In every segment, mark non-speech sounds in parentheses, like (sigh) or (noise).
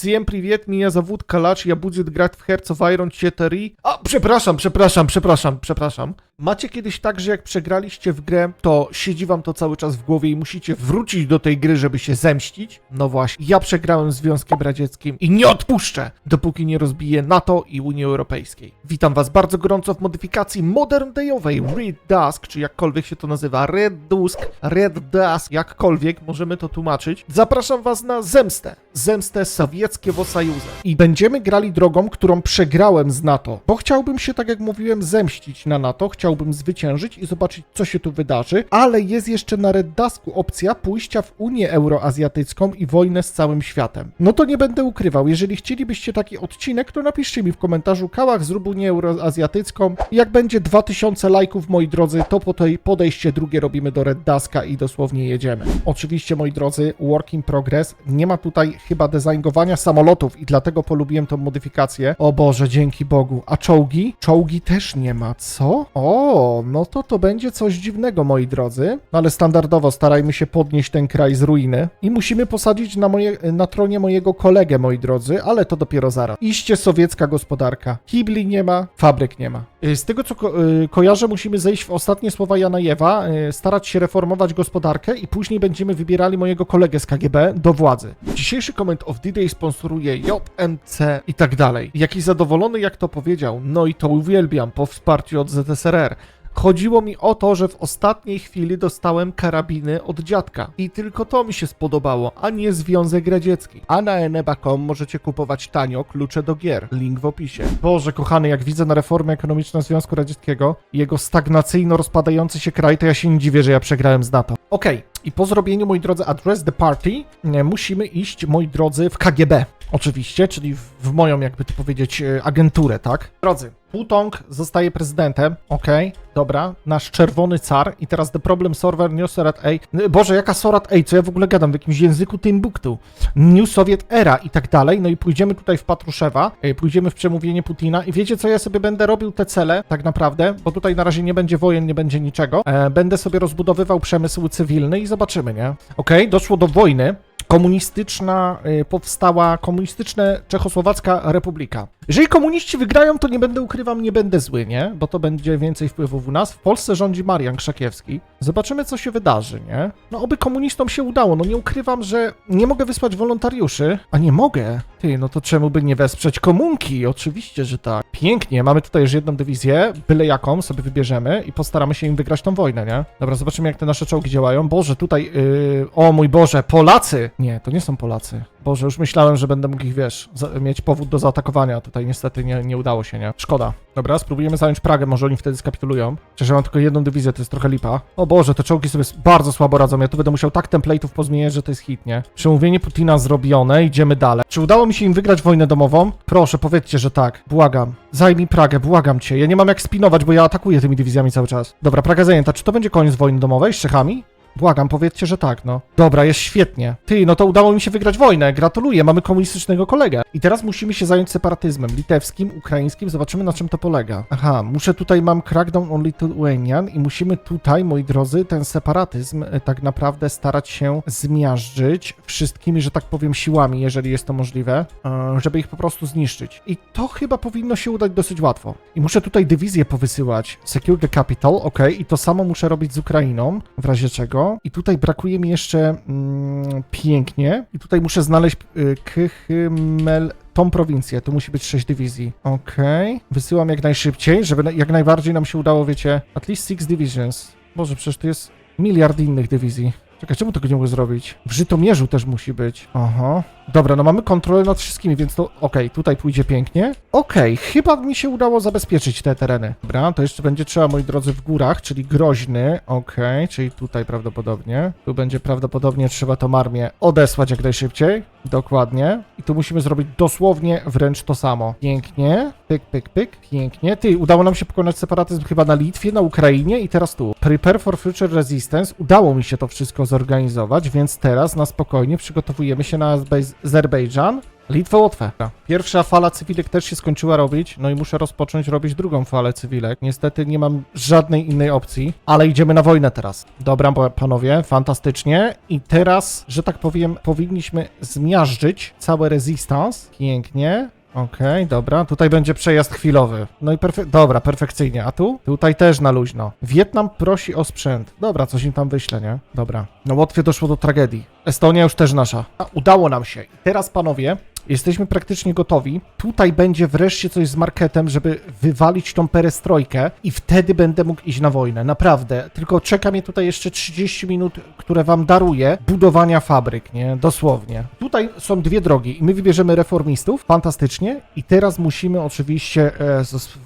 Всем привет, меня зовут Калач, я будет играть в Hearts of Iron 4. A, przepraszam, przepraszam, przepraszam, przepraszam. Macie kiedyś tak, że jak przegraliście w grę, to siedzi wam to cały czas w głowie i musicie wrócić do tej gry, żeby się zemścić? No właśnie, ja przegrałem Związkiem Radzieckim i nie odpuszczę, dopóki nie rozbiję NATO i Unii Europejskiej. Witam was bardzo gorąco w modyfikacji Modern Dayowej Red Dusk, czy jakkolwiek się to nazywa, Red Dusk, Red Dusk, jakkolwiek możemy to tłumaczyć. Zapraszam was na zemstę, zemstę sowieckiego Sojuza. I będziemy grali drogą, którą przegrałem z NATO, bo chciałbym się, tak jak mówiłem, zemścić na NATO, chciałbym zwyciężyć i zobaczyć, co się tu wydarzy, ale jest jeszcze na Red Dusku opcja pójścia w Unię Euroazjatycką i wojnę z całym światem. No to nie będę ukrywał, jeżeli chcielibyście taki odcinek, to napiszcie mi w komentarzu, Kałach zrób Unię Euroazjatycką. Jak będzie 2000 lajków, moi drodzy, to po tej podejście drugie robimy do Red Duska i dosłownie jedziemy. Oczywiście, moi drodzy, work in progress. Nie ma tutaj chyba designowania samolotów i dlatego polubiłem tą modyfikację. O Boże, dzięki Bogu. A czołgi? Czołgi też nie ma, co? O, no to to będzie coś dziwnego, moi drodzy. No ale standardowo starajmy się podnieść ten kraj z ruiny i musimy posadzić na, moje, na tronie mojego kolegę, moi drodzy, ale to dopiero zaraz. Iście sowiecka gospodarka. Kibli nie ma, fabryk nie ma. Y, Z tego, co ko- y, kojarzę, musimy zejść w ostatnie słowa Janajewa, y, starać się reformować gospodarkę i później będziemy wybierali mojego kolegę z KGB do władzy. Dzisiejszy koment of D-Day sponsoruje JMC i tak dalej. Jaki zadowolony, jak to powiedział, no i to uwielbiam po wsparciu od ZSRR. Chodziło mi o to, że w ostatniej chwili dostałem karabiny od dziadka. I tylko to mi się spodobało, a nie Związek Radziecki. A na eneba.com możecie kupować tanio klucze do gier. Link w opisie. Boże, kochany, jak widzę na reformę ekonomiczną Związku Radzieckiego jego stagnacyjno rozpadający się kraj, to ja się nie dziwię, że ja przegrałem z NATO. Okej, i po zrobieniu, moi drodzy, Address the Party, e, musimy iść, moi drodzy, w KGB. Oczywiście, czyli w, w moją, jakby to powiedzieć, e, agenturę, tak? Drodzy, Putong zostaje prezydentem, okej, dobra, nasz czerwony car i teraz the problem server New Sorat A, Boże, jaka Sorat A, co ja w ogóle gadam, w jakimś języku Timbuktu, New Soviet Era i tak dalej, no i pójdziemy tutaj w Patruszewa, e, pójdziemy w przemówienie Putina i wiecie co, ja sobie będę robił te cele, tak naprawdę, bo tutaj na razie nie będzie wojen, nie będzie niczego, będę sobie rozbudowywał przemysł cywilny i zobaczymy, nie? Okej, doszło do wojny, komunistyczna y, powstała komunistyczna Czechosłowacka Republika. Jeżeli komuniści wygrają, to nie będę ukrywam, nie będę zły, nie? Bo to będzie więcej wpływów u nas. W Polsce rządzi Marian Krzakiewski. Zobaczymy, co się wydarzy, nie? No, oby komunistom się udało. No, nie ukrywam, że nie mogę wysłać wolontariuszy. A nie mogę? Ty, no to czemu by nie wesprzeć komunki? Oczywiście, że tak. Pięknie, mamy tutaj już jedną dywizję, byle jaką sobie wybierzemy i postaramy się im wygrać tą wojnę, nie? Dobra, zobaczymy, jak te nasze czołgi działają. Boże, tutaj, yy... o mój Boże, Polacy! Nie, to nie są Polacy. Boże, już myślałem, że będę mógł ich, wiesz, mieć powód do zaatakowania. Tutaj niestety nie, nie udało się, nie? Szkoda. Dobra, spróbujemy zająć Pragę, może oni wtedy skapitulują. Chociaż ja mam tylko jedną dywizję, to jest trochę lipa. O Boże, te czołgi sobie bardzo słabo radzą. Ja tu będę musiał tak template'ów pozmieniać, że to jest hit, nie? Przemówienie Putina zrobione, idziemy dalej. Czy udało mi się im wygrać wojnę domową? Proszę, powiedzcie, że tak. Błagam. Zajmij Pragę, błagam cię. Ja nie mam jak spinować, bo ja atakuję tymi dywizjami cały czas. Dobra, Praga zajęta. Czy to będzie koniec wojny domowej z Czechami? Błagam, powiedzcie, że tak, no. Dobra, jest świetnie. Ty, no to udało mi się wygrać wojnę. Gratuluję, mamy komunistycznego kolegę. I teraz musimy się zająć separatyzmem litewskim, ukraińskim. Zobaczymy, na czym to polega. Aha, muszę tutaj, mam crackdown on Lithuanian i musimy tutaj, moi drodzy, ten separatyzm e, tak naprawdę starać się zmiażdżyć wszystkimi, że tak powiem, siłami, jeżeli jest to możliwe, e, żeby ich po prostu zniszczyć. I to chyba powinno się udać dosyć łatwo. I muszę tutaj dywizję powysyłać. Secure the capital, ok, i to samo muszę robić z Ukrainą, w razie czego. I tutaj brakuje mi jeszcze mm, pięknie. I tutaj muszę znaleźć y, Kychymel, tą prowincję. Tu musi być 6 dywizji. Okej. Wysyłam jak najszybciej, żeby na- jak najbardziej nam się udało, wiecie, at least 6 divisions. Boże, przecież tu jest miliard innych dywizji. Czekaj, czemu tego nie mogę zrobić? W Żytomierzu też musi być. Aha. Dobra, no mamy kontrolę nad wszystkimi, więc to okej, tutaj pójdzie pięknie. Okej, chyba mi się udało zabezpieczyć te tereny. Dobra, to jeszcze będzie trzeba, moi drodzy, w górach, czyli Groźny, okej, czyli tutaj prawdopodobnie. Tu będzie prawdopodobnie trzeba tą armię odesłać jak najszybciej. Dokładnie. I tu musimy zrobić dosłownie wręcz to samo. Pięknie. Pyk, pyk, pyk. Pięknie. Ty, udało nam się pokonać separatyzm chyba na Litwie, na Ukrainie i teraz tu. Prepare for Future Resistance. Udało mi się to wszystko zorganizować, więc teraz na spokojnie przygotowujemy się na Azbej- Azerbejdżan. Litwę, Łotwę. Pierwsza fala cywilek też się skończyła robić, no i muszę rozpocząć robić drugą falę cywilek. Niestety nie mam żadnej innej opcji, ale idziemy na wojnę teraz. Dobra, panowie, fantastycznie. I teraz, że tak powiem, powinniśmy zmiażdżyć całe resistance. Pięknie. Okej, dobra, tutaj będzie przejazd chwilowy. No i perfe- dobra, perfekcyjnie. A tu? Tutaj też na luźno. Wietnam prosi o sprzęt. Dobra, coś im tam wyślę, nie? Dobra. No Łotwie doszło do tragedii. Estonia już też nasza. A, udało nam się. Teraz, panowie, jesteśmy praktycznie gotowi. Tutaj będzie wreszcie coś z marketem, żeby wywalić tą perestrojkę i wtedy będę mógł iść na wojnę. Naprawdę. Tylko czeka mnie tutaj jeszcze 30 minut, które wam daruję budowania fabryk, nie? Dosłownie. Tutaj są dwie drogi i my wybierzemy reformistów. Fantastycznie. I teraz musimy oczywiście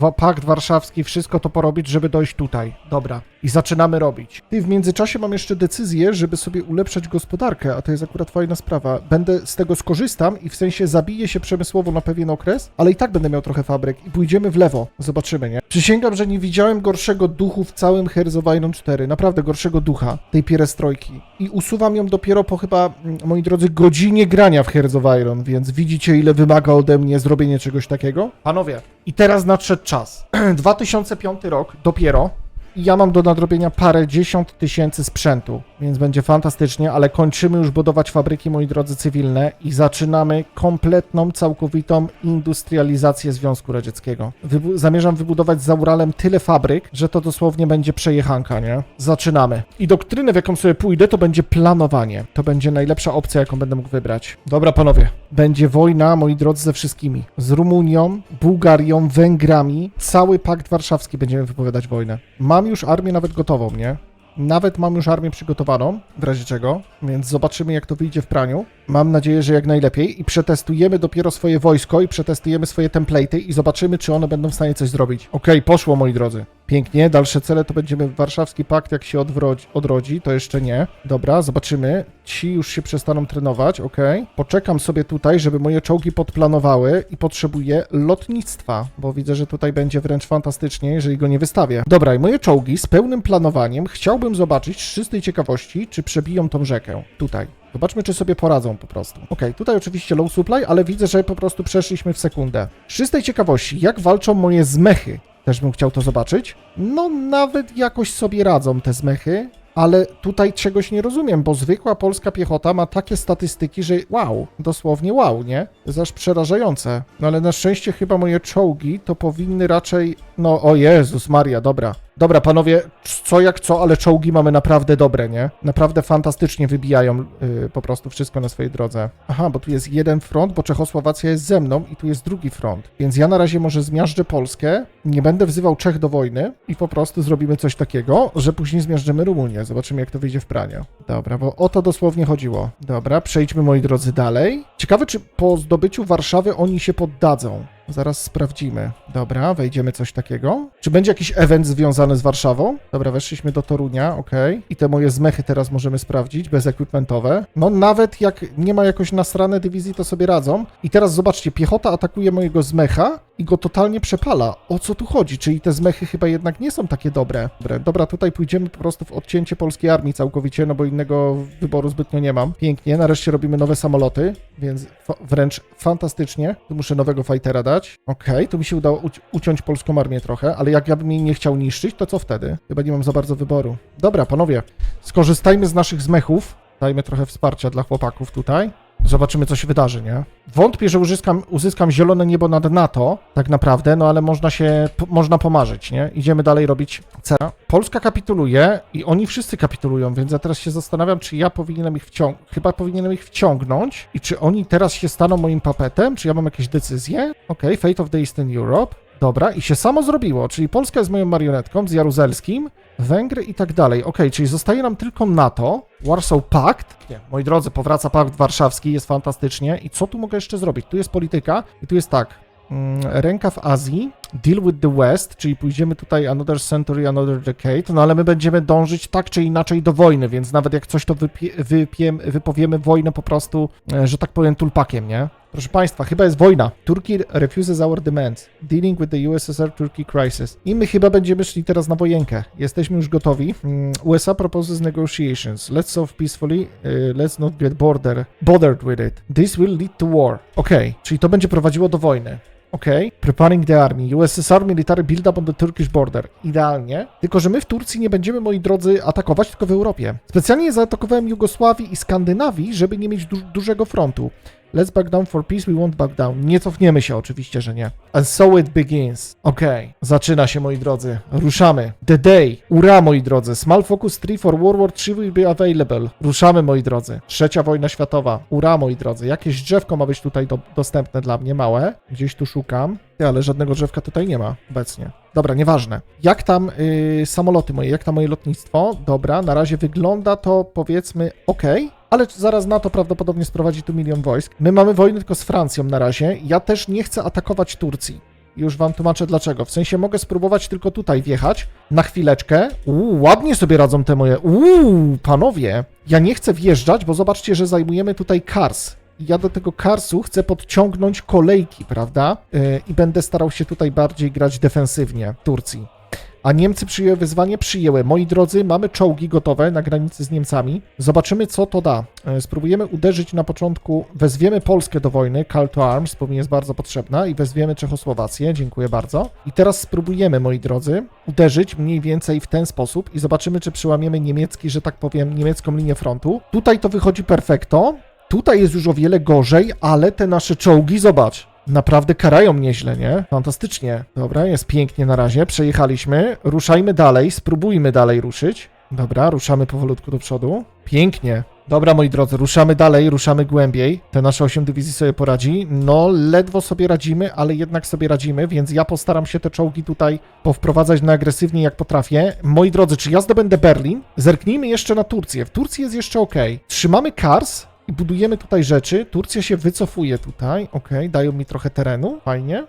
e, pakt warszawski, wszystko to porobić, żeby dojść tutaj. Dobra. I zaczynamy robić. Ty, w międzyczasie mam jeszcze decyzję, żeby sobie ulepszać gospodarkę, a to jest akurat fajna sprawa. Będę z tego skorzystam i w sensie zabiję się przemysłowo na pewien okres, ale i tak będę miał trochę fabryk i pójdziemy w lewo. Zobaczymy, nie? Przysięgam, że nie widziałem gorszego duchu w całym Herzog Island 4. Naprawdę gorszego ducha tej pierestrojki. I usuwam ją dopiero po chyba, mm, moi drodzy, godzinie grania w Herzog Iron, więc widzicie, ile wymaga ode mnie zrobienie czegoś takiego? Panowie, i teraz nadszedł czas. (clears throat) 2005 rok, dopiero. Ja mam do nadrobienia parę dziesiąt tysięcy sprzętu, więc będzie fantastycznie, ale kończymy już budować fabryki, moi drodzy, cywilne i zaczynamy kompletną, całkowitą industrializację Związku Radzieckiego. Wybu- zamierzam wybudować za Uralem tyle fabryk, że to dosłownie będzie przejechanka, nie? Zaczynamy. I doktrynę, w jaką sobie pójdę, to będzie planowanie. To będzie najlepsza opcja, jaką będę mógł wybrać. Dobra, panowie. Będzie wojna, moi drodzy, ze wszystkimi. Z Rumunią, Bułgarią, Węgrami. Cały pakt warszawski będziemy wypowiadać wojnę. Mam już armię nawet gotową, nie? Nawet mam już armię przygotowaną, w razie czego, więc zobaczymy, jak to wyjdzie w praniu. Mam nadzieję, że jak najlepiej i przetestujemy dopiero swoje wojsko i przetestujemy swoje template'y i zobaczymy, czy one będą w stanie coś zrobić. Okej, poszło, moi drodzy. Pięknie, dalsze cele to będziemy Warszawski Pakt, jak się odwrodzi, odrodzi, to jeszcze nie. Dobra, zobaczymy. Ci już się przestaną trenować, okej. Poczekam sobie tutaj, żeby moje czołgi podplanowały i potrzebuję lotnictwa, bo widzę, że tutaj będzie wręcz fantastycznie, jeżeli go nie wystawię. Dobra, i moje czołgi z pełnym planowaniem chciałbym zobaczyć z czystej ciekawości, czy przebiją tą rzekę. Tutaj. Zobaczmy, czy sobie poradzą po prostu. Okej, tutaj oczywiście low supply, ale widzę, że po prostu przeszliśmy w sekundę. Z czystej ciekawości, jak walczą moje zmechy? Też bym chciał to zobaczyć. No, nawet jakoś sobie radzą te zmechy, ale tutaj czegoś nie rozumiem, bo zwykła polska piechota ma takie statystyki, że wow, dosłownie wow, nie? To jest aż przerażające. No ale na szczęście chyba moje czołgi to powinny raczej, no o Jezus Maria, dobra. Dobra, panowie, co jak co, ale czołgi mamy naprawdę dobre, nie? Naprawdę fantastycznie wybijają yy, po prostu wszystko na swojej drodze. Aha, bo tu jest jeden front, bo Czechosłowacja jest ze mną i tu jest drugi front. Więc ja na razie może zmiażdżę Polskę, nie będę wzywał Czech do wojny i po prostu zrobimy coś takiego, że później zmiażdżymy Rumunię. Zobaczymy, jak to wyjdzie w pranie. Dobra, bo o to dosłownie chodziło. Dobra, przejdźmy, moi drodzy, dalej. Ciekawe, czy po zdobyciu Warszawy oni się poddadzą. Zaraz sprawdzimy. Dobra, wejdziemy coś takiego. Czy będzie jakiś event związany z Warszawą? Dobra, weszliśmy do Torunia, okej. I te moje zmechy teraz możemy sprawdzić, bezequipmentowe. No nawet jak nie ma jakoś nasrane dywizji, to sobie radzą. I teraz zobaczcie, piechota atakuje mojego zmecha i go totalnie przepala. O co tu chodzi? Czyli te zmechy chyba jednak nie są takie dobre. Dobre, Dobra, tutaj pójdziemy po prostu w odcięcie polskiej armii całkowicie, no bo innego wyboru zbytnio nie mam. Pięknie, nareszcie robimy nowe samoloty, więc wręcz fantastycznie. Tu muszę nowego fightera dać. Okej, tu mi się udało uci- uciąć polską armię trochę, ale jak ja bym jej nie chciał niszczyć, to co wtedy? Chyba nie mam za bardzo wyboru. Dobra, panowie, skorzystajmy z naszych zmechów. Dajmy trochę wsparcia dla chłopaków tutaj. Zobaczymy, co się wydarzy, nie? Wątpię, że uzyskam, uzyskam zielone niebo nad NATO, tak naprawdę, no ale można się, można pomarzyć, nie? Idziemy dalej robić cena. Polska kapituluje i oni wszyscy kapitulują, więc ja teraz się zastanawiam, czy ja powinienem ich wciągnąć, chyba powinienem ich wciągnąć i czy oni teraz się staną moim papetem, czy ja mam jakieś decyzje? Okej, Fate of the Eastern Europe. Dobra, i się samo zrobiło, czyli Polska jest moją marionetką z Jaruzelskim, Węgry i tak dalej. Okej, czyli zostaje nam tylko NATO, Warsaw Pact. Nie, moi drodzy, powraca Pakt Warszawski, jest fantastycznie. I co tu mogę jeszcze zrobić? Tu jest polityka i tu jest tak. mm, Ręka w Azji. Deal with the West, czyli pójdziemy tutaj another century, another decade, no ale my będziemy dążyć tak czy inaczej do wojny, więc nawet jak coś to wypie, wypiem, wypowiemy wojnę po prostu, e, że tak powiem, tulpakiem, nie? Proszę Państwa, chyba jest wojna. Turkey refuses our demands. Dealing with the USSR-Turkey crisis. I my chyba będziemy szli teraz na wojenkę. Jesteśmy już gotowi. Mm, USA proposes negotiations. Let's solve peacefully. Uh, let's not get border, bothered with it. This will lead to war. Okej, czyli to będzie prowadziło do wojny. Okej. Preparing the army. USSR military build up on the Turkish border. Idealnie. Tylko, że my w Turcji nie będziemy, moi drodzy, atakować, tylko w Europie. Specjalnie zaatakowałem Jugosławii i Skandynawii, żeby nie mieć du dużego frontu. Let's back down for peace, we won't back down. Nie cofniemy się, oczywiście, że nie. And so it begins. Okej, zaczyna się, moi drodzy. Ruszamy. The day. Ura, moi drodzy. Small Focus 3 for World War 3 will be available. Ruszamy, moi drodzy. Trzecia wojna światowa. Ura, moi drodzy. Jakieś drzewko ma być tutaj do, dostępne dla mnie, małe. Gdzieś tu szukam. Ale żadnego drzewka tutaj nie ma obecnie. Dobra, nieważne. Jak tam yy, samoloty moje, jak tam moje lotnictwo? Dobra, na razie wygląda to powiedzmy ok, ale zaraz na to prawdopodobnie sprowadzi tu milion wojsk. My mamy wojnę tylko z Francją na razie. Ja też nie chcę atakować Turcji. Już wam tłumaczę dlaczego. W sensie mogę spróbować tylko tutaj wjechać na chwileczkę. Uuu, ładnie sobie radzą te moje. Uuu, panowie. Ja nie chcę wjeżdżać, bo zobaczcie, że zajmujemy tutaj Kars. Ja do tego Karsu chcę podciągnąć kolejki, prawda? Yy, I będę starał się tutaj bardziej grać defensywnie Turcji. A Niemcy przyjęły wyzwanie? Przyjęły. Moi drodzy, mamy czołgi gotowe na granicy z Niemcami. Zobaczymy, co to da. E, Spróbujemy uderzyć na początku, wezwiemy Polskę do wojny, call to arms, mi jest bardzo potrzebna, i wezwiemy Czechosłowację, dziękuję bardzo. I teraz spróbujemy, moi drodzy, uderzyć mniej więcej w ten sposób i zobaczymy, czy przyłamiemy niemiecki, że tak powiem, niemiecką linię frontu. Tutaj to wychodzi perfekto. Tutaj jest już o wiele gorzej, ale te nasze czołgi, zobacz, naprawdę karają nieźle, nie? Fantastycznie. Dobra, jest pięknie na razie. Przejechaliśmy. Ruszajmy dalej, spróbujmy dalej ruszyć. Dobra, ruszamy powolutku do przodu. Pięknie. Dobra, moi drodzy, ruszamy dalej, ruszamy głębiej. Te nasze 8 dywizji sobie poradzi. No, ledwo sobie radzimy, ale jednak sobie radzimy, więc ja postaram się te czołgi tutaj powprowadzać na agresywnie jak potrafię. Moi drodzy, czy ja zdobędę Berlin? Zerknijmy jeszcze na Turcję. W Turcji jest jeszcze ok. Trzymamy Kars, i budujemy tutaj rzeczy. Turcja się wycofuje tutaj. Ok, dają mi trochę terenu. Fajnie.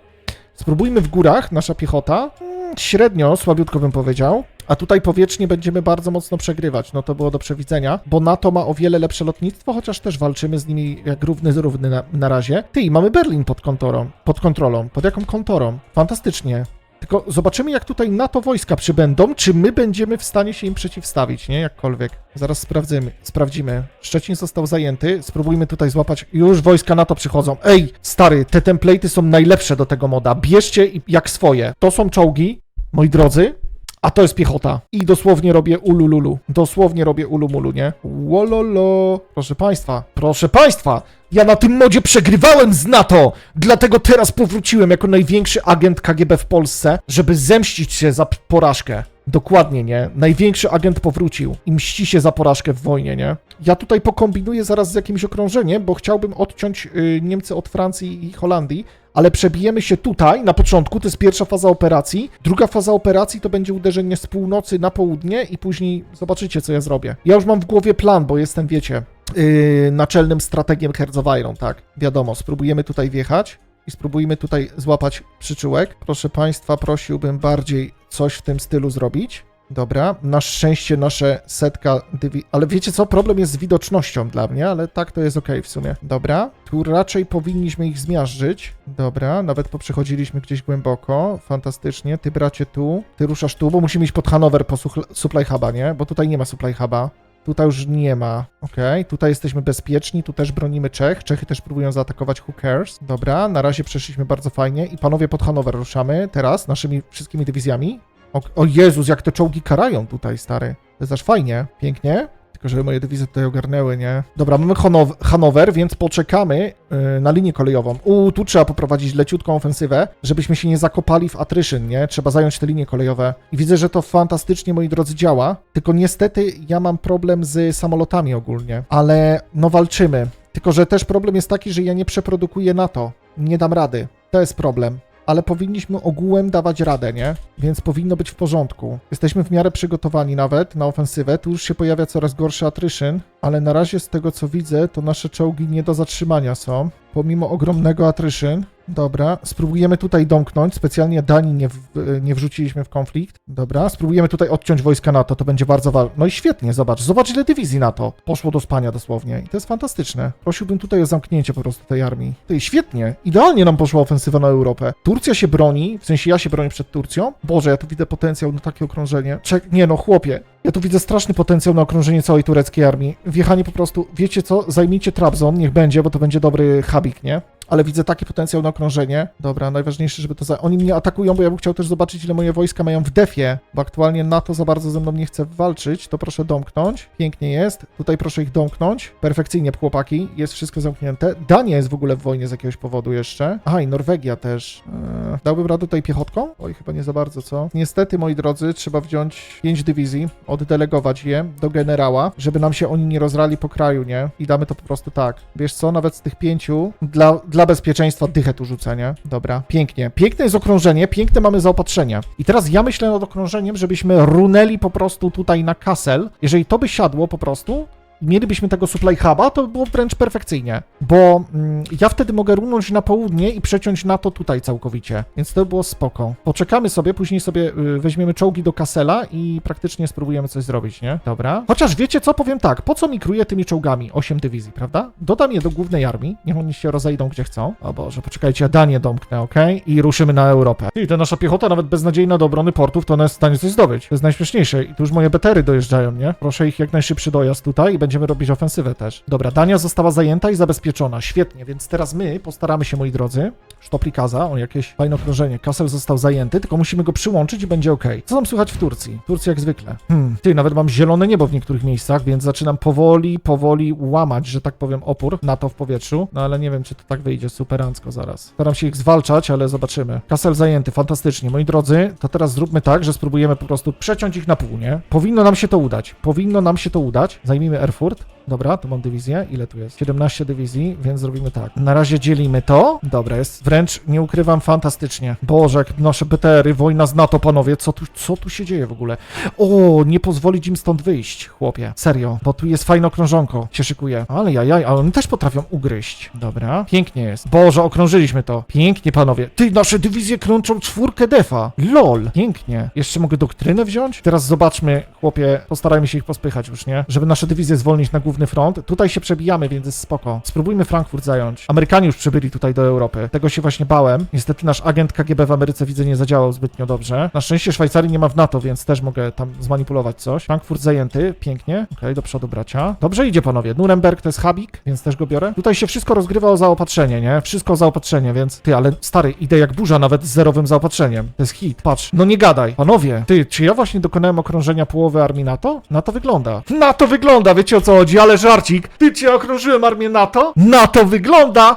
Spróbujmy w górach, nasza piechota. Mm, Średnio, słabiutko bym powiedział. A tutaj powietrznie będziemy bardzo mocno przegrywać. No to było do przewidzenia, bo NATO ma o wiele lepsze lotnictwo, chociaż też walczymy z nimi jak równy z równy na, na razie. Ty, mamy Berlin pod kontorą. Pod kontrolą. Pod jaką kontorą? Fantastycznie. Tylko zobaczymy, jak tutaj NATO wojska przybędą, czy my będziemy w stanie się im przeciwstawić, nie? Jakkolwiek. Zaraz sprawdzimy, sprawdzimy. Szczecin został zajęty, spróbujmy tutaj złapać. Już wojska NATO przychodzą. Ej, stary, te template'y są najlepsze do tego moda. Bierzcie jak swoje. To są czołgi, moi drodzy, a to jest piechota. I dosłownie robię ulululu. Dosłownie robię ulumulu, nie? Wololo. Proszę państwa, proszę państwa, ja na tym modzie przegrywałem z NATO, dlatego teraz powróciłem jako największy agent KGB w Polsce, żeby zemścić się za porażkę. Dokładnie, nie? Największy agent powrócił i mści się za porażkę w wojnie, nie? Ja tutaj pokombinuję zaraz z jakimś okrążeniem, bo chciałbym odciąć y, Niemcy od Francji i Holandii, ale przebijemy się tutaj na początku, to jest pierwsza faza operacji. Druga faza operacji to będzie uderzenie z północy na południe i później zobaczycie, co ja zrobię. Ja już mam w głowie plan, bo jestem, wiecie, yy, naczelnym strategiem Iron, tak, wiadomo. Spróbujemy tutaj wjechać i spróbujmy tutaj złapać przyczółek. Proszę Państwa, prosiłbym bardziej coś w tym stylu zrobić. Dobra, na szczęście nasze setka dywi... Ale wiecie co? Problem jest z widocznością dla mnie, ale tak to jest ok w sumie. Dobra, tu raczej powinniśmy ich zmiażdżyć. Dobra, nawet poprzechodziliśmy gdzieś głęboko. Fantastycznie. Ty bracie tu, ty ruszasz tu, bo musimy iść pod Hanower po supply huba, nie? Bo tutaj nie ma supply huba. Tutaj już nie ma. Okej, tutaj jesteśmy bezpieczni, tu też bronimy Czech. Czechy też próbują zaatakować Who Cares. Dobra, na razie przeszliśmy bardzo fajnie i panowie pod Hanower ruszamy teraz naszymi wszystkimi dywizjami. O, o Jezus, jak te czołgi karają tutaj, stary. To jest aż fajnie, pięknie. Tylko, żeby moje dywizje tutaj ogarnęły, nie? Dobra, mamy Hanower, więc poczekamy yy, na linię kolejową. U, tu trzeba poprowadzić leciutką ofensywę, żebyśmy się nie zakopali w atryszyn, nie? Trzeba zająć te linie kolejowe. I widzę, że to fantastycznie, moi drodzy, działa. Tylko niestety ja mam problem z samolotami ogólnie. Ale no walczymy. Tylko, że też problem jest taki, że ja nie przeprodukuję NATO. Nie dam rady. To jest problem ale powinniśmy ogółem dawać radę, nie? Więc powinno być w porządku. Jesteśmy w miarę przygotowani nawet na ofensywę. Tu już się pojawia coraz gorszy atryszyn, ale na razie z tego co widzę, to nasze czołgi nie do zatrzymania są. Pomimo ogromnego atryszyn. Dobra, spróbujemy tutaj domknąć. Specjalnie Danii nie, w, nie wrzuciliśmy w konflikt. Dobra, spróbujemy tutaj odciąć wojska NATO, to będzie bardzo ważne. No i świetnie, zobacz. Zobacz, ile dywizji NATO poszło do spania dosłownie. I to jest fantastyczne. Prosiłbym tutaj o zamknięcie po prostu tej armii. Ty, świetnie. Idealnie nam poszła ofensywa na Europę. Turcja się broni, w sensie ja się bronię przed Turcją. Boże, ja tu widzę potencjał na takie okrążenie. Czek, nie no, chłopie. Ja tu widzę straszny potencjał na okrążenie całej tureckiej armii. Wjechanie po prostu, wiecie co, zajmijcie Trabzon, niech będzie, bo to będzie dobry habik, nie? Ale widzę taki potencjał na okrążenie. Dobra, najważniejsze, żeby to za... Oni mnie atakują, bo ja bym chciał też zobaczyć, ile moje wojska mają w defie, bo aktualnie NATO za bardzo ze mną nie chce walczyć. To proszę domknąć. Pięknie jest. Tutaj proszę ich domknąć. Perfekcyjnie, chłopaki. Jest wszystko zamknięte. Dania jest w ogóle w wojnie z jakiegoś powodu jeszcze. Aha, i Norwegia też. Eee, dałbym radę tutaj piechotką? Oj, chyba nie za bardzo, co? Niestety, moi drodzy, trzeba wziąć pięć dywizji, oddelegować je do generała, żeby nam się oni nie rozrali po kraju, nie? I damy to po prostu tak. Wiesz co, nawet z tych pięciu, dla, dla bezpieczeństwa dychę tu rzucę, nie? Dobra, pięknie. Piękne jest okrążenie, piękne mamy zaopatrzenie. I teraz ja myślę nad okrążeniem, żebyśmy runęli po prostu tutaj na Kassel. Jeżeli to by siadło po prostu, mielibyśmy tego supply huba, to by było wręcz perfekcyjnie, bo mm, ja wtedy mogę runąć na południe i przeciąć na to tutaj całkowicie, więc to by było spoko. Poczekamy sobie, później sobie y, weźmiemy czołgi do Kassela i praktycznie spróbujemy coś zrobić, nie? Dobra. Chociaż wiecie co, powiem tak, po co mi kruję tymi czołgami? 8 dywizji, prawda? Dodam je do głównej armii, niech oni się rozejdą gdzie chcą. O Boże, poczekajcie, ja Danię domknę, okej? I ruszymy na Europę. I ta nasza piechota, nawet beznadziejna do obrony portów, to ona jest w stanie coś zdobyć. To jest najśmieszniejsze. I tu już moje betery dojeżdżają, nie? Proszę ich jak najszybszy dojazd tutaj i będziemy robić ofensywę też. Dobra, Dania została zajęta i zabezpieczona. Świetnie, więc teraz my postaramy się, moi drodzy, Sztoplikaza, o jakieś fajne okrążenie. Kassel został zajęty, tylko musimy go przyłączyć i będzie ok. Co tam słychać w Turcji? Turcji jak zwykle. Hmm, ty, nawet mam zielone niebo w niektórych miejscach, więc zaczynam powoli, powoli łamać, że tak powiem, opór na to w powietrzu. No ale nie wiem, czy to tak wyjdzie superancko zaraz. Staram się ich zwalczać, ale zobaczymy. Kassel zajęty, fantastycznie. Moi drodzy, to teraz zróbmy tak, że spróbujemy po prostu przeciąć ich na pół, nie? Powinno nam się to udać. Powinno nam się to udać. Zajmijmy Франкфурт. Dobra, tu mam dywizję. Ile tu jest? 17 dywizji, więc zrobimy tak. Na razie dzielimy to. Dobra, jest wręcz, nie ukrywam, fantastycznie. Boże, jak nasze BTR-y, wojna z NATO, panowie, co tu, co tu się dzieje w ogóle? O, nie pozwolić im stąd wyjść, chłopie. Serio, bo tu jest fajne okrążonko. Się szykuje. Ale jajaj, ale oni też potrafią ugryźć. Dobra, pięknie jest. Boże, okrążyliśmy to. Pięknie, panowie. Ty, nasze dywizje krączą czwórkę defa. LOL. Pięknie. Jeszcze mogę doktrynę wziąć? Teraz zobaczmy, chłopie, postarajmy się ich pospychać już, nie? Żeby nasze dywizje zwolnić na główny front. Tutaj się przebijamy, więc jest spoko. Spróbujmy Frankfurt zająć. Amerykanie już przybyli tutaj do Europy. Tego się właśnie bałem. Niestety nasz agent KGB w Ameryce widzę nie zadziałał zbytnio dobrze. Na szczęście Szwajcarii nie ma w NATO, więc też mogę tam zmanipulować coś. Frankfurt zajęty, pięknie. Okej, do przodu bracia. Dobrze idzie panowie. Nuremberg to jest habik, więc też go biorę. Tutaj się wszystko rozgrywa o zaopatrzenie, nie? Wszystko o zaopatrzenie, więc ty, ale stary, idę jak burza nawet z zerowym zaopatrzeniem. To jest hit. Patrz, no nie gadaj. Panowie, ty, czy ja właśnie dokonałem okrążenia połowy armii NATO? Na to wygląda. Na to wygląda, wiecie o co chodzi, ale żarcik. Ty, ja okrążyłem armię NATO? Na to wygląda!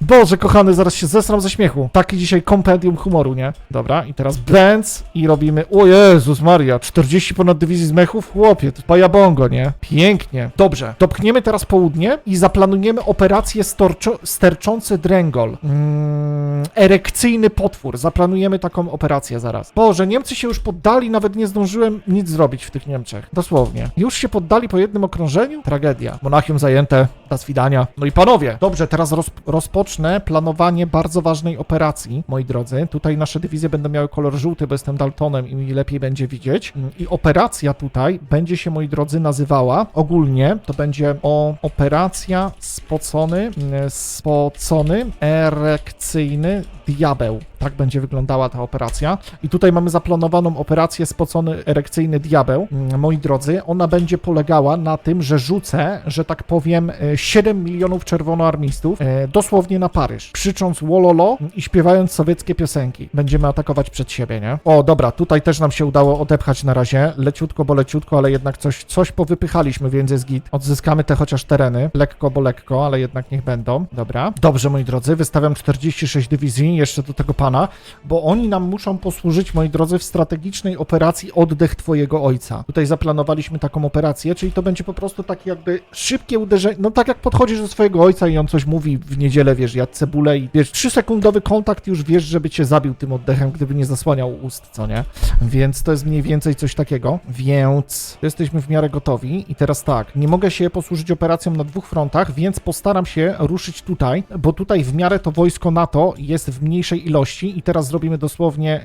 Boże, kochany, zaraz się zesram ze śmiechu. Taki dzisiaj kompendium humoru, nie? Dobra, i teraz Benz i robimy... O Jezus Maria, 40 ponad dywizji z mechów? Chłopie, to pajabongo, nie? Pięknie. Dobrze, dopchniemy teraz południe i zaplanujemy operację storczo- sterczący dręgol. Mm, erekcyjny potwór. Zaplanujemy taką operację zaraz. Boże, Niemcy się już poddali, nawet nie zdążyłem nic zrobić w tych Niemczech. Dosłownie. Już się poddali po jednym okrążeniu? Tragedia. Monachium zajęte, das widania. No i panowie, dobrze, teraz roz, rozpocznę planowanie bardzo ważnej operacji, moi drodzy. Tutaj nasze dywizje będą miały kolor żółty, bo jestem Daltonem i mi lepiej będzie widzieć. Mm, I operacja tutaj będzie się, moi drodzy, nazywała ogólnie, to będzie o operacja spocony, mm, spocony, erekcyjny diabeł. Tak będzie wyglądała ta operacja. I tutaj mamy zaplanowaną operację spocony erekcyjny diabeł. Mm, Moi drodzy, ona będzie polegała na tym, że rzucę, że tak powiem, e, 7 milionów czerwonoarmistów e, dosłownie na Paryż, krzycząc wololo i śpiewając sowieckie piosenki. Będziemy atakować przed siebie, nie? O, dobra, tutaj też nam się udało odepchać na razie. Leciutko, bo leciutko, ale jednak coś, coś powypychaliśmy, więc jest git. Odzyskamy te chociaż tereny. Lekko, bo lekko, ale jednak niech będą. Dobra. Dobrze, moi drodzy, wystawiam 46 dywizji jeszcze do tego pana, bo oni nam muszą posłużyć, moi drodzy, w strategicznej operacji Oddech Twojego Ojca. Tutaj zaplanowaliśmy taką operację, czyli to będzie po prostu takie jakby szybkie uderzenie, no tak jak podchodzisz do swojego ojca i on coś mówi w niedzielę, wiesz, jadł cebulę i wiesz, 3-sekundowy kontakt już wiesz, żeby cię zabił tym oddechem, gdyby nie zasłaniał ust, co nie? Więc to jest mniej więcej coś takiego. Więc jesteśmy w miarę gotowi i teraz tak, nie mogę się posłużyć operacją na dwóch frontach, więc postaram się ruszyć tutaj, bo tutaj w miarę to wojsko NATO jest w mniejszej ilości i teraz zrobimy dosłownie,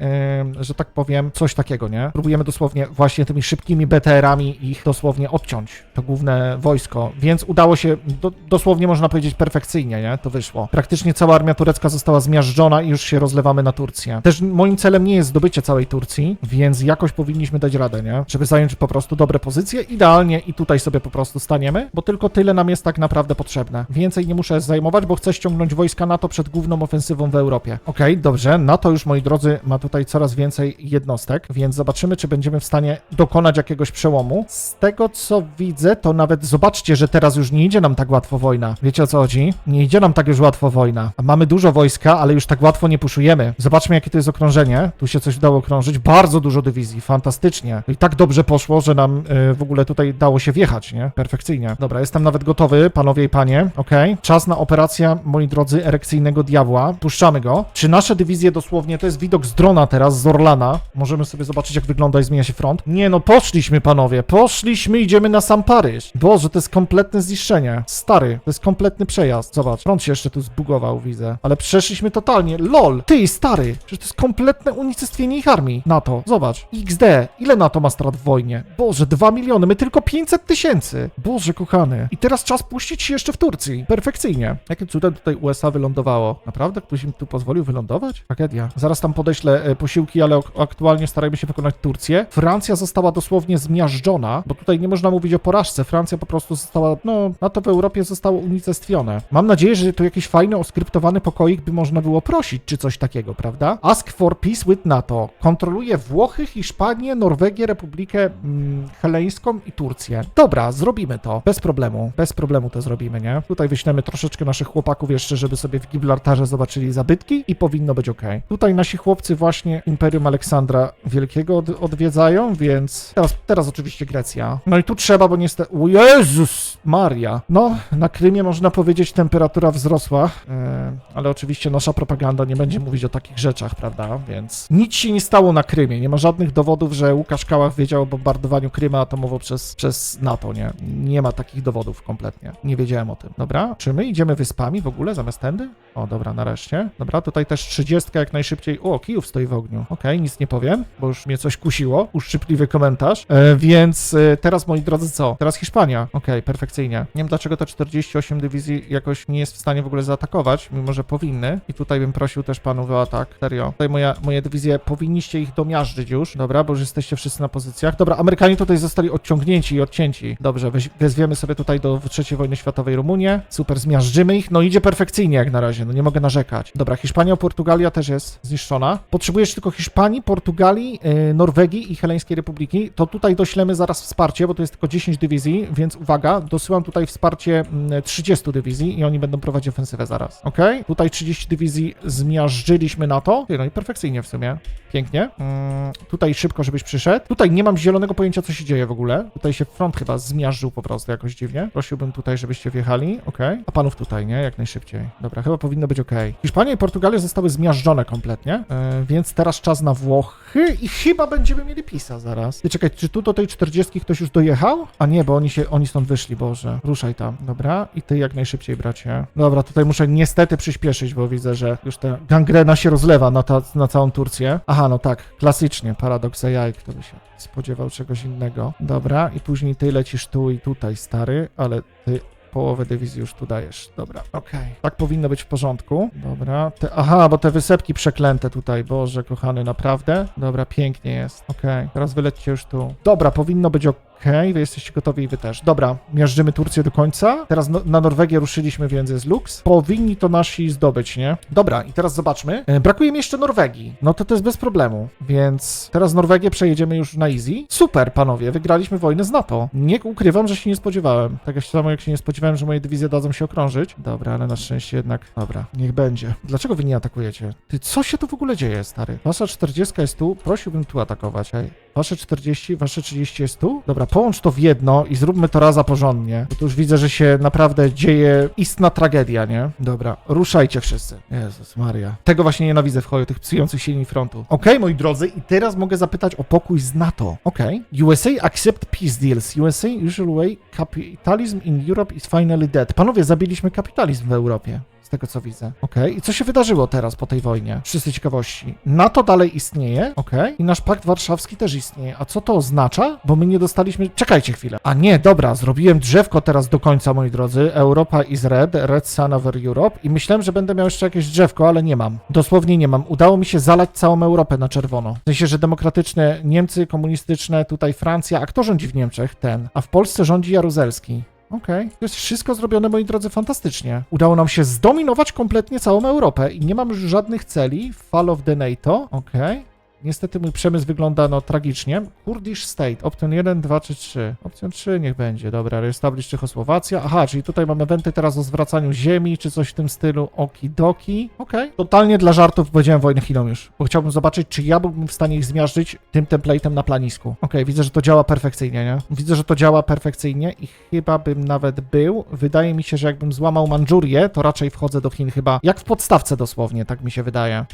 yy, że tak powiem, coś takiego, nie? Próbujemy dosłownie właśnie tymi szybkimi BTR-ami ich dosłownie odciąć, to główne wojsko, więc udało się, do, dosłownie można powiedzieć perfekcyjnie, nie? To wyszło. Praktycznie cała armia turecka została zmiażdżona i już się rozlewamy na Turcję. Też moim celem nie jest zdobycie całej Turcji, więc jakoś powinniśmy dać radę, nie? Żeby zająć po prostu dobre pozycje, idealnie i tutaj sobie po prostu staniemy, bo tylko tyle nam jest tak naprawdę potrzebne. Więcej nie muszę zajmować, bo chcę ściągnąć wojska NATO przed główną ofensywą w Europie. Okej, dobrze, NATO już, moi drodzy, ma tutaj coraz więcej jednostek, więc zobaczymy, czy będziemy w stanie dokonać jakiegoś przełomu. Z tego, co widzę, to nawet zobaczcie, że teraz już nie idzie nam tak łatwo wojna. Wiecie o co chodzi? Nie idzie nam tak już łatwo wojna. Mamy dużo wojska, ale już tak łatwo nie puszujemy. Zobaczmy, jakie to jest okrążenie. Tu się coś udało okrążyć. Bardzo dużo dywizji, fantastycznie. I tak dobrze poszło, że nam y, w ogóle tutaj dało się wjechać, nie? Perfekcyjnie. Dobra, jestem nawet gotowy, panowie i panie. Okej. Czas na operacja, moi drodzy, erekcyjnego diabła. Puszczamy go. Czy nasze dywizje dosłownie, to jest widok z drona teraz, z Orlana. Możemy sobie zobaczyć, jak wygląda i zmienia się front. Nie no, poszliśmy, panowie. Poszliśmy, idziemy na sam Paryż. Boże, to jest kompletne zniszczenie. Stary, to jest kompletny przejazd. Zobacz, front się jeszcze tu zbugował, widzę. Ale przeszliśmy totalnie. LOL! Ty, stary! Przecież to jest kompletne unicestwienie ich armii. NATO. Zobacz. XD. Ile NATO ma strat w wojnie? Boże, 2 miliony. My tylko 500 tysięcy. Boże, kochany. I teraz czas puścić się jeszcze w Turcji. Perfekcyjnie. Jakim cudem tutaj USA wylądowało? Naprawdę? Ktoś im tu pozwolił wylądować? Tragedia. Zaraz tam podeślę e, posiłki, ale ak- aktualnie starajmy się wykonać Turcję. Francja została dosłownie zmiażdżona, bo tutaj nie można mówić o porażce. Francja po prostu została, no, NATO w Europie zostało unicestwione. Mam nadzieję, że tu jakiś fajny, oskryptowany pokoik by można było prosić, czy coś takiego, prawda? Ask for peace with NATO. Kontroluje Włochy, Hiszpanię, Norwegię, Republikę mm, Heleńską i Turcję. Dobra, zrobimy to. Bez problemu. Bez problemu to zrobimy, nie? Tutaj wyślemy troszeczkę naszych chłopaków jeszcze, żeby sobie w Gibraltarze zobaczyli zabytki i powinno być ok. Tutaj nasi chłopcy właśnie Imperium Aleksandra Wielkiego od, odwiedzają, więc teraz, teraz oczywiście Grecja. No i tu trzeba, bo niestety... O Jezus Maria! No, na Krymie można powiedzieć temperatura wzrosła, e, ale oczywiście nasza propaganda nie będzie mówić o takich rzeczach, prawda? Więc nic się nie stało na Krymie. Nie ma żadnych dowodów, że Łukasz Kałach wiedział o bombardowaniu Kryma atomowo przez, przez NATO, nie? Nie ma takich dowodów kompletnie. Nie wiedziałem o tym. Dobra, czy my idziemy wyspami w ogóle zamiast tędy? O, dobra, nareszcie. Dobra, tutaj też 30 jak najszybciej. O, Kijów stoi w ogniu. Okej, nic nie powiem, bo już mnie coś kusiło. Uszczypliwy komentarz. E, więc e, teraz, moi drodzy, co? Teraz Hiszpania. Okej, perfekcyjnie. Nie wiem, dlaczego te 48 dywizji jakoś nie jest w stanie w ogóle zaatakować, mimo że powinny. I tutaj bym prosił też panów o atak. Serio. Tutaj moja, moje dywizje, powinniście ich domiażdżyć już. Dobra, bo już jesteście wszyscy na pozycjach. Dobra, Amerykanie tutaj zostali odciągnięci i odcięci. Dobrze, wezwiemy sobie tutaj do III wojny światowej Rumunię. Super, zmiażdżymy ich. No idzie perfekcyjnie jak na razie, no nie mogę narzekać. Dobra, Hiszpania, Portugalia też jest zniszczona. Potrzebujesz tylko Hiszpanii, Portugalii, yy, Norwegii i Heleńskiej Republiki. To tutaj doślemy zaraz wsparcie, bo to jest tylko 10 dywizji, więc uwaga, dosyłam tutaj wsparcie mm, 30 dywizji i oni będą prowadzić ofensywę zaraz. Ok? Tutaj 30 dywizji zmiażdżyliśmy na to. No i perfekcyjnie w sumie. Pięknie. Mm, tutaj szybko, żebyś przyszedł. Tutaj nie mam zielonego pojęcia, co się dzieje w ogóle. Tutaj się front chyba zmiażdżył po prostu jakoś dziwnie. Prosiłbym tutaj, żebyście wjechali. Ok. A panów tutaj, nie? Jak najszybciej. Dobra, chyba powinno być ok. Hiszpania i Portugalia zostały zmiażdżone kompletnie, e, więc teraz czas na Włochy i chyba będziemy mieli PiSa zaraz. Ty czekaj, czy tu do tej 40 ktoś już dojechał? A nie, bo oni się, oni stąd wyszli, Boże. Ruszaj tam, dobra? I ty jak najszybciej, bracie. Dobra, tutaj muszę niestety przyspieszyć, bo widzę, że już ta gangrena się rozlewa na, ta, na całą Turcję. Aha, no tak, klasycznie, paradoks AI, kto by się spodziewał czegoś innego. Dobra, i później ty lecisz tu i tutaj, stary, ale ty połowę dywizji już tu dajesz. Dobra, okej. Tak powinno być w porządku. Dobra. Te, aha, bo te wysepki przeklęte tutaj, Boże, kochany, naprawdę? Dobra, pięknie jest. Okej, teraz wylećcie już tu. Dobra, powinno być okej, wy jesteście gotowi i wy też. Dobra, miażdżymy Turcję do końca. Teraz no, na Norwegię ruszyliśmy, więc jest luks. Powinni to nasi zdobyć, nie? Dobra, i teraz zobaczmy. E, brakuje mi jeszcze Norwegii. No to to jest bez problemu, więc teraz Norwegię przejedziemy już na easy. Super, panowie, wygraliśmy wojnę z NATO. Nie ukrywam, że się nie spodziewałem. Tak samo jak się nie spodziewałem, że moje dywizje dadzą się okrążyć. Dobra, ale na szczęście jednak... Dobra, niech będzie. Dlaczego wy nie atakujecie? Ty, co się tu w ogóle dzieje, stary? Wasza 40 jest tu, prosiłbym tu atakować, hej. Wasze 40, wasze 30 jest tu? Dobra, połącz to w jedno i zróbmy to raza porządnie. Bo tu już widzę, że się naprawdę dzieje istna tragedia, nie? Dobra, ruszajcie wszyscy. Jezus Maria. Tego właśnie nienawidzę w choju, tych psujących się linii frontu. Okej, moi drodzy, i teraz mogę zapytać o pokój z NATO. Okej. USA accept peace deals. USA usual way capitalism in Europe is finally dead. Panowie, zabiliśmy kapitalizm w Europie. Tego co widzę. Okej. I co się wydarzyło teraz po tej wojnie? Wszyscy ciekawości. NATO dalej istnieje. Okej. I nasz pakt warszawski też istnieje. A co to oznacza? Bo my nie dostaliśmy. Czekajcie chwilę. A nie, dobra, zrobiłem drzewko teraz do końca, moi drodzy. Europa is red, red sun over Europe. I myślałem, że będę miał jeszcze jakieś drzewko, ale nie mam. Dosłownie nie mam. Udało mi się zalać całą Europę na czerwono. W sensie, że demokratyczne Niemcy, komunistyczne, tutaj Francja. A kto rządzi w Niemczech? Ten. A w Polsce rządzi Jaruzelski. Okej. To jest wszystko zrobione, moi drodzy, fantastycznie. Udało nam się zdominować kompletnie całą Europę i nie mam już żadnych celi. Fall of the NATO. Okej. Niestety mój przemysł wygląda no tragicznie. Kurdish State, option 1, 2 czy 3. Opcja 3 niech będzie, dobra, reestablish Czechosłowacja. Aha, czyli tutaj mamy eventy teraz o zwracaniu ziemi, czy coś w tym stylu. Okidoki. Okej. Totalnie dla żartów powiedziałem wojnę Chinom już, bo chciałbym zobaczyć, czy ja byłbym w stanie ich zmiażdżyć tym template'em na planisku. Okej, widzę, że to działa perfekcyjnie, nie? Widzę, że to działa perfekcyjnie i chyba bym nawet był. Wydaje mi się, że jakbym złamał Mandżurię, to raczej wchodzę do Chin chyba jak w podstawce dosłownie, tak mi się wydaje.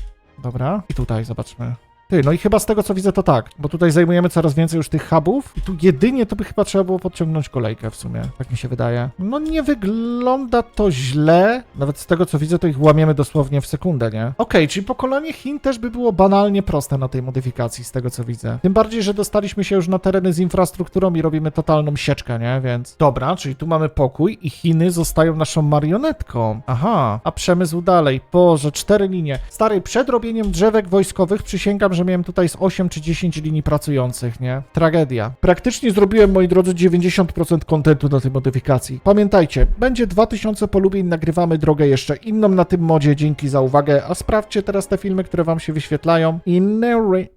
Dobra, i tutaj zobaczmy. Ty, no i chyba z tego co widzę to tak, bo tutaj zajmujemy coraz więcej już tych hubów i tu jedynie to by chyba trzeba było podciągnąć kolejkę w sumie, tak mi się wydaje. No nie wygląda to źle, nawet z tego co widzę to ich łamiemy dosłownie w sekundę, nie? Okej, czyli pokonanie Chin też by było banalnie proste na tej modyfikacji z tego co widzę. Tym bardziej, że dostaliśmy się już na tereny z infrastrukturą i robimy totalną sieczkę, nie? Więc dobra, czyli tu mamy pokój i Chiny zostają naszą marionetką. Aha, a przemysł dalej. Boże, cztery linie. Stary, przed robieniem drzewek wojskowych przysięgam, że miałem tutaj z 8 czy 10 linii pracujących, nie? Tragedia. Praktycznie zrobiłem, moi drodzy, 90% kontentu na tej modyfikacji. Pamiętajcie, będzie 2000 polubień, nagrywamy drogę jeszcze inną na tym modzie, dzięki za uwagę, a sprawdźcie teraz te filmy, które wam się wyświetlają. Inne